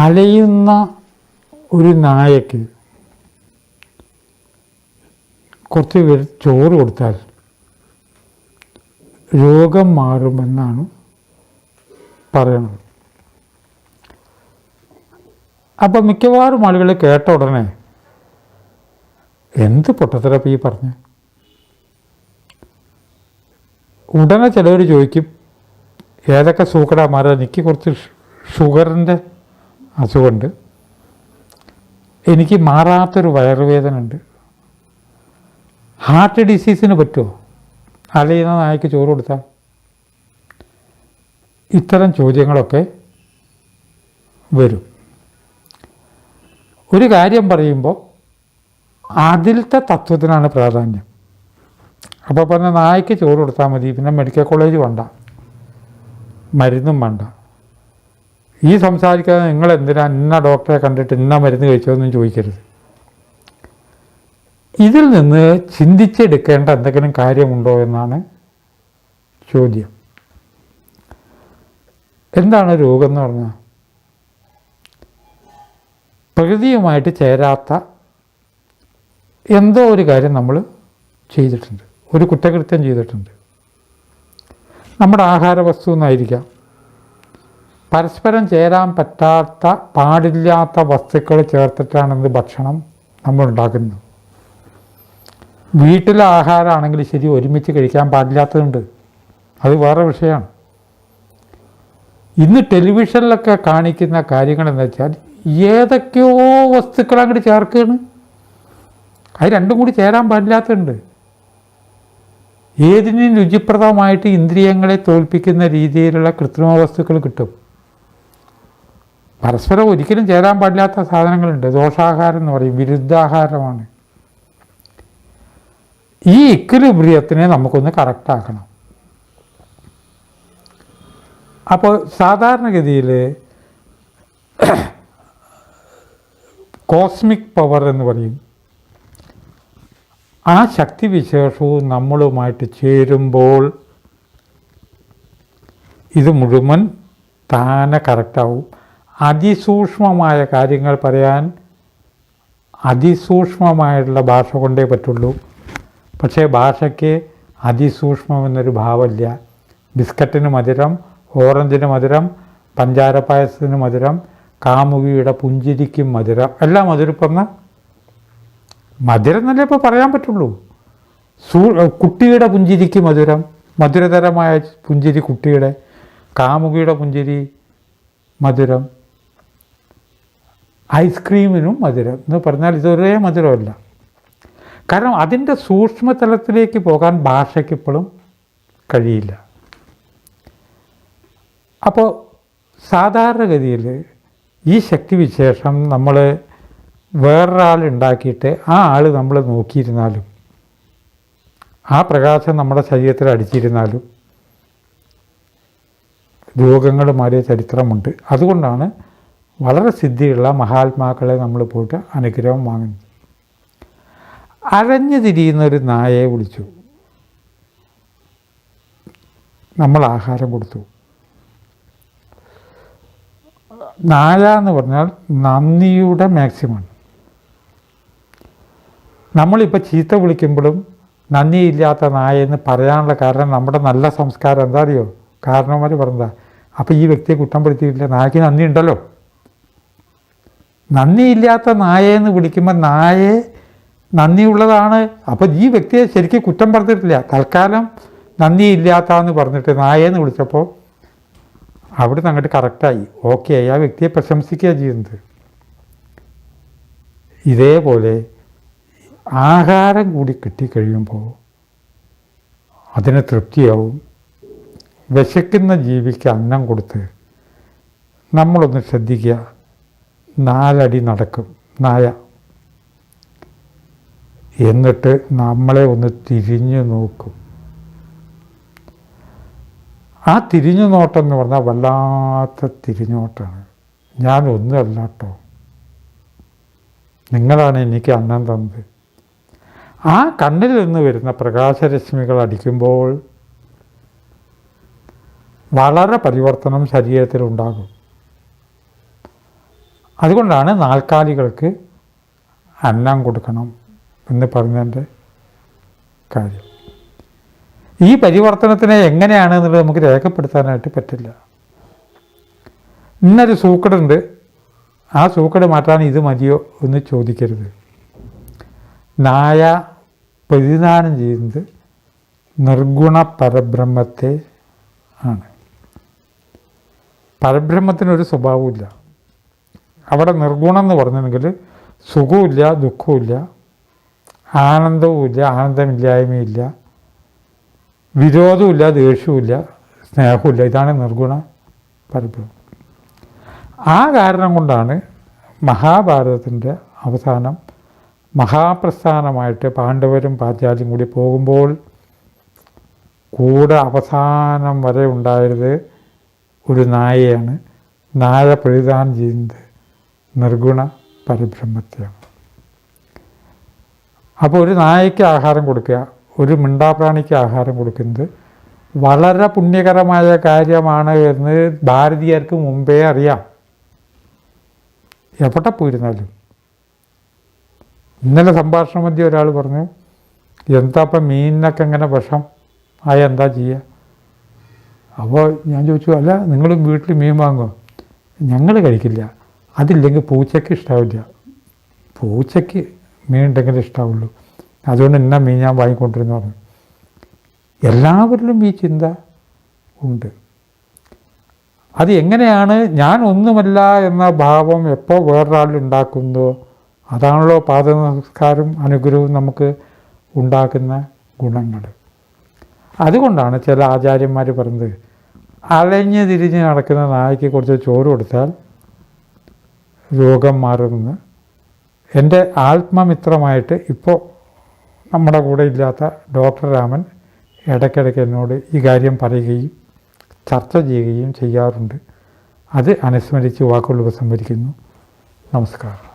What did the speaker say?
അലയുന്ന ഒരു നായക്ക് കുറച്ച് പേർ ചോറ് കൊടുത്താൽ രോഗം മാറുമെന്നാണ് പറയുന്നത് അപ്പം മിക്കവാറും ആളുകൾ കേട്ട ഉടനെ എന്ത് പൊട്ടത്തരപ്പ് ഈ പറഞ്ഞു? ഉടനെ ചിലവർ ചോദിക്കും ഏതൊക്കെ സൂക്കടാ മാറാൻ എനിക്ക് കുറച്ച് ഷുഗറിന്റെ അസുഖമുണ്ട്. എനിക്ക് മാറാത്തൊരു വയറുവേദന ഉണ്ട്. ഹാർട്ട് ഡിസീസിന് പറ്റുമോ അലയുന്ന നായ്ക്ക് ചോറ് കൊടുത്താൽ ഇത്തരം ചോദ്യങ്ങളൊക്കെ വരും. ഒരു കാര്യം പറയുമ്പോൾ അതിലത്തെ തത്വത്തിനാണ് പ്രാധാന്യം. അപ്പോൾ പറഞ്ഞ നായ്ക്ക് ചോറ് കൊടുത്താൽ മതി പിന്നെ മെഡിക്കൽ കോളേജ് വേണ്ട മരുന്നും വേണ്ട. ഈ സംസാരിക്കാതെ നിങ്ങൾ എന്തിനാ ഇന്ന ഡോക്ടറെ കണ്ടിട്ട് ഇന്ന മരുന്ന് കഴിച്ചോന്നും ചോദിക്കരുത്. ഇതിൽ നിന്ന് ചിന്തിച്ചെടുക്കേണ്ട എന്തെങ്കിലും കാര്യമുണ്ടോ എന്നാണ് ചോദ്യം. എന്താണ് രോഗം എന്ന് പറഞ്ഞാൽ പ്രകൃതിയുമായിട്ട് ചേരാത്ത എന്തോ ഒരു കാര്യം നമ്മൾ ചെയ്തിട്ടുണ്ട്. ഒരു കുറ്റകൃത്യം ചെയ്തിട്ടുണ്ട്. നമ്മുടെ ആഹാര വസ്തു എന്നായിരിക്കാം. പരസ്പരം ചേരാൻ പറ്റാത്ത പാടില്ലാത്ത വസ്തുക്കൾ ചേർത്തിട്ടാണ് ഇത് ഭക്ഷണം നമ്മൾ ഉണ്ടാക്കുന്നത് വീട്ടിലെ ആഹാരമാണെങ്കിൽ ശരി ഒരുമിച്ച് കഴിക്കാൻ പാടില്ലാത്തതുണ്ട്. അത് വേറെ വിഷയമാണ്. ഇന്ന് ടെലിവിഷനിലൊക്കെ കാണിക്കുന്ന കാര്യങ്ങൾ എന്ന് വെച്ചാൽ ഏതൊക്കെയോ വസ്തുക്കൾ അങ്ങോട്ട് ചേർക്കുകയാണ്. അത് രണ്ടും കൂടി ചേരാൻ പാടില്ലാത്തതുണ്ട്. ഏതിനും രുചിപ്രദമായിട്ട് ഇന്ദ്രിയങ്ങളെ തോൽപ്പിക്കുന്ന രീതിയിലുള്ള കൃത്രിമ വസ്തുക്കൾ കിട്ടും. പരസ്പരം ഒരിക്കലും ചേരാൻ പാടില്ലാത്ത സാധനങ്ങളുണ്ട്. ദോഷാഹാരം എന്ന് പറയും. വിരുദ്ധാഹാരമാണ്. ഈ ഇക്വിലിബ്രിയത്തിനെ നമുക്കൊന്ന് കറക്റ്റാക്കണം. അപ്പോൾ സാധാരണഗതിയിൽ കോസ്മിക് പവർ എന്ന് പറയും. ആ ശക്തി ശക്തിവിശേഷവും നമ്മളുമായിട്ട് ചേരുമ്പോൾ ഇത് മുഴുവൻ താനെ കറക്റ്റാവും അതിസൂക്ഷ്മമായ കാര്യങ്ങൾ പറയാൻ അതിസൂക്ഷ്മമായിട്ടുള്ള ഭാഷ കൊണ്ടേ പറ്റുള്ളൂ. പക്ഷേ ഭാഷയ്ക്ക് അതിസൂക്ഷ്മം എന്നൊരു ഭാവമില്ല. ബിസ്ക്കറ്റിന് മധുരം ഓറഞ്ചിന് മധുരം പഞ്ചാര പായസത്തിന് മധുരം കാമുകിയുടെ പുഞ്ചിരിക്കും മധുരം എല്ലാം മധുരം പറഞ്ഞ മധുരം എന്നല്ലേ ഇപ്പോൾ പറയാൻ പറ്റുള്ളൂ? സൂ കുട്ടിയുടെ പുഞ്ചിരിക്ക് മധുരം മധുരതരമായ പുഞ്ചിരി കുട്ടിയുടെ കാമുകിയുടെ പുഞ്ചിരി മധുരം ഐസ്ക്രീമിനും മധുരം എന്ന് പറഞ്ഞാൽ ഇതൊരേ മധുരമല്ല. കാരണം അതിന്റെ സൂക്ഷ്മതലത്തിലേക്ക് പോകാൻ ഭാഷയ്ക്ക് ഇപ്പോഴും കഴിയില്ല. അപ്പോൾ സാധാരണഗതിയിൽ ഈ ശക്തിവിശേഷം നമ്മൾ വേറൊരാൾ ഉണ്ടാക്കിയിട്ട് ആ ആൾ നമ്മൾ നോക്കിയിരുന്നാലും ആ പ്രകാശം നമ്മുടെ ശരീരത്തിൽ അടിച്ചിരുന്നാലും രോഗങ്ങൾ മാറിയ ചരിത്രമുണ്ട്. അതുകൊണ്ടാണ് വളരെ സിദ്ധിയുള്ള മഹാത്മാക്കളെ നമ്മൾ പോയിട്ട് അനുഗ്രഹം വാങ്ങുന്നത്. അരഞ്ഞു തിരിയുന്ന ഒരു നായയെ വിളിച്ചു. നമ്മൾ ആഹാരം കൊടുത്തു. നായ എന്ന് പറഞ്ഞാൽ നന്ദിയുടെ മാക്സിമം നമ്മളിപ്പോൾ ചീത്ത വിളിക്കുമ്പോഴും നന്ദിയില്ലാത്ത നായ എന്ന് പറയാനുള്ള കാരണം നമ്മുടെ നല്ല സംസ്കാരം എന്താ അറിയോ? കാരണവന്മാർ പറഞ്ഞതാ. അപ്പോൾ ഈ വ്യക്തിയെ കുറ്റം പെടുത്തിയിട്ടില്ല നായക്ക് നന്ദി ഉണ്ടല്ലോ. നന്ദിയില്ലാത്ത നായെന്ന് വിളിക്കുമ്പോൾ നായെ നന്ദിയുള്ളതാണ്. അപ്പോൾ ഈ വ്യക്തിയെ ശരിക്കും കുറ്റം പറഞ്ഞിട്ടില്ല. തൽക്കാലം നന്ദിയില്ലാത്തതെന്ന് പറഞ്ഞിട്ട് നായെന്ന് വിളിച്ചപ്പോൾ അവിടുന്ന് അങ്ങോട്ട് കറക്റ്റായി ഓക്കെ ആ വ്യക്തിയെ പ്രശംസിക്കുക ചെയ്യുന്നത്. ഇതേപോലെ ആഹാരം കൂടി കിട്ടിക്കഴിയുമ്പോൾ അതിന് തൃപ്തിയാവും. വിശക്കുന്ന ജീവിക്ക് അന്നം കൊടുത്ത് നമ്മളൊന്ന് ശ്രദ്ധിക്കുക. നാലടി നടക്കും. നായ. എന്നിട്ട് നമ്മളെ ഒന്ന് തിരിഞ്ഞു നോക്കും. ആ തിരിഞ്ഞു നോട്ടം എന്ന് പറഞ്ഞാൽ വല്ലാത്ത തിരിഞ്ഞോട്ടാണ് ഞാൻ ഒന്നുമല്ല കേട്ടോ. നിങ്ങളാണ് എനിക്ക് അന്നം തന്നത്. ആ കണ്ണിൽ നിന്ന് വരുന്ന പ്രകാശരശ്മികൾ അടിക്കുമ്പോൾ വളരെ പരിവർത്തനം ശരീരത്തിൽ ഉണ്ടാകും. അതുകൊണ്ടാണ് നാൽക്കാലികൾക്ക് അന്നം കൊടുക്കണം എന്ന് പറഞ്ഞതിന്റെ കാര്യം. ഈ പരിവർത്തനത്തിനെ എങ്ങനെയാണ് എന്നുള്ളത് നമുക്ക് രേഖപ്പെടുത്താനായിട്ട് പറ്റില്ല. ഇന്നൊരു സൂക്കടുണ്ട്. ആ സൂക്കട് മാറ്റാൻ ഇത് മതിയോ എന്ന് ചോദിക്കരുത്. നായ പ്രതിദാനം ചെയ്യുന്നത് നിർഗുണ പരബ്രഹ്മത്തെ ആണ്. പരബ്രഹ്മത്തിനൊരു സ്വഭാവമില്ല അവിടെ നിർഗുണം എന്ന് പറഞ്ഞെങ്കിൽ സുഖവുമില്ല ദുഃഖവുമില്ല ആനന്ദവുമില്ല ആനന്ദമില്ലായ്മയില്ല വിരോധമില്ല ദേഷ്യവുമില്ല സ്നേഹമില്ല ഇതാണ് നിർഗുണ പരബ്രഹ്മം ആ കാരണം കൊണ്ടാണ് മഹാഭാരതത്തിന്റെ അവസാനം മഹാപ്രസ്ഥാനമായിട്ട് പാണ്ഡവരും പാഞ്ചാലിയും കൂടി പോകുമ്പോൾ കൂടെ അവസാനം വരെ ഉണ്ടായത് ഒരു നായയാണ്. നായ പ്രതിദാനം ചെയ്യുന്നത് നിർഗുണ പരബ്രഹ്മത്തെയാണ് അപ്പോൾ ഒരു നായയ്ക്ക് ആഹാരം കൊടുക്കുക ഒരു മിണ്ടാപ്രാണിക്ക് ആഹാരം കൊടുക്കുന്നത് വളരെ പുണ്യകരമായ കാര്യമാണ് എന്ന് ഭാരതീയർക്ക് മുമ്പേ അറിയാം. എവിടെ പോയിരുന്നാലും. ഇന്നലെ സംഭാഷണ മധ്യ ഒരാൾ പറഞ്ഞു എന്താ ഇപ്പം മീനിനൊക്കെ എങ്ങനെ വിഷം? ആയ എന്താ ചെയ്യുക അപ്പോൾ ഞാൻ ചോദിച്ചു അല്ല നിങ്ങൾ വീട്ടിൽ മീൻ വാങ്ങുമോ ഞങ്ങൾ കഴിക്കില്ല. അതില്ലെങ്കിൽ പൂച്ചയ്ക്ക് ഇഷ്ടാവില്ല. പൂച്ചയ്ക്ക് മീൻ ഉണ്ടെങ്കിൽ ഇഷ്ടാവുള്ളൂ. അതുകൊണ്ട് എന്നാ മീൻ ഞാൻ വാങ്ങിക്കൊണ്ടിരുന്നു പറഞ്ഞു. എല്ലാവരിലും ഈ ചിന്ത ഉണ്ട്. അത് എങ്ങനെയാണ്? ഞാൻ ഒന്നുമല്ല എന്ന ഭാവം എപ്പോൾ വേറൊരാളിൽ ഉണ്ടാക്കുന്നതോ അതാണല്ലോ പാദനമസ്കാരം അനുഗ്രഹവും നമുക്ക് ഉണ്ടാക്കുന്ന ഗുണങ്ങൾ. അതുകൊണ്ടാണ് ചില ആചാര്യന്മാർ പറയുന്നത് അലഞ്ഞ് തിരിഞ്ഞ് നടക്കുന്ന നായ്ക്ക് കുറച്ച് ചോറ് കൊടുത്താൽ രോഗം മാറുമെന്ന്. എന്റെ ആത്മമിത്രമായിട്ട് ഇപ്പോൾ നമ്മുടെ കൂടെ ഇല്ലാത്ത ഡോക്ടർ രാമൻ ഇടയ്ക്കിടയ്ക്ക് എന്നോട് ഈ കാര്യം പറയുകയും ചർച്ച ചെയ്യുകയും ചെയ്യാറുണ്ട്. അത് അനുസ്മരിച്ച് വാക്കുകൾ ഉപസംഹരിക്കുന്നു. നമസ്കാരം.